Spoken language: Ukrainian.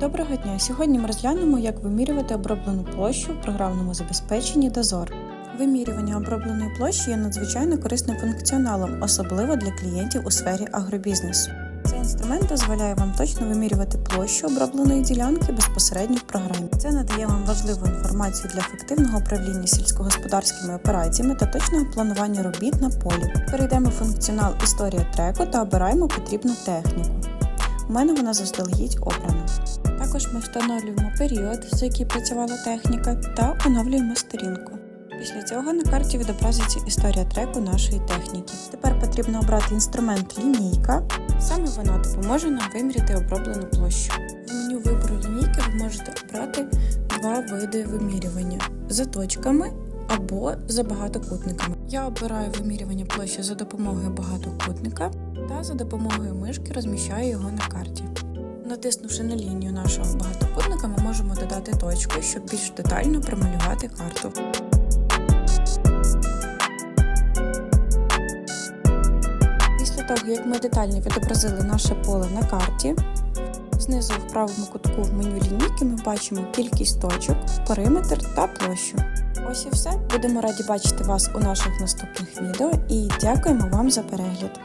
Доброго дня! Сьогодні ми розглянемо, як вимірювати оброблену площу в програмному забезпеченні Дозор. Вимірювання обробленої площі є надзвичайно корисним функціоналом, особливо для клієнтів у сфері агробізнесу. Цей інструмент дозволяє вам точно вимірювати площу обробленої ділянки безпосередньо в програмі. Це надає вам важливу інформацію для ефективного управління сільськогосподарськими операціями та точного планування робіт на полі. Перейдемо в функціонал Історія треку та обираємо потрібну техніку. У мене вона заздалегідь обрана. Також ми встановлюємо період, за який працювала техніка, та оновлюємо сторінку. Після цього на карті відобразиться історія треку нашої техніки. Тепер потрібно обрати інструмент лінійка. Саме вона допоможе нам виміряти оброблену площу. В меню вибору лінійки ви можете обрати два види вимірювання за точками або за багатокутниками. Я обираю вимірювання площі за допомогою багатокутника та за допомогою мишки розміщаю його на карті. Натиснувши на лінію нашого багатокутника, ми можемо додати точку, щоб більш детально промалювати карту. Після того, як ми детально відобразили наше поле на карті, знизу в правому кутку в меню лінійки ми бачимо кількість точок, периметр та площу. Ось і все. Будемо раді бачити вас у наших наступних відео і дякуємо вам за перегляд.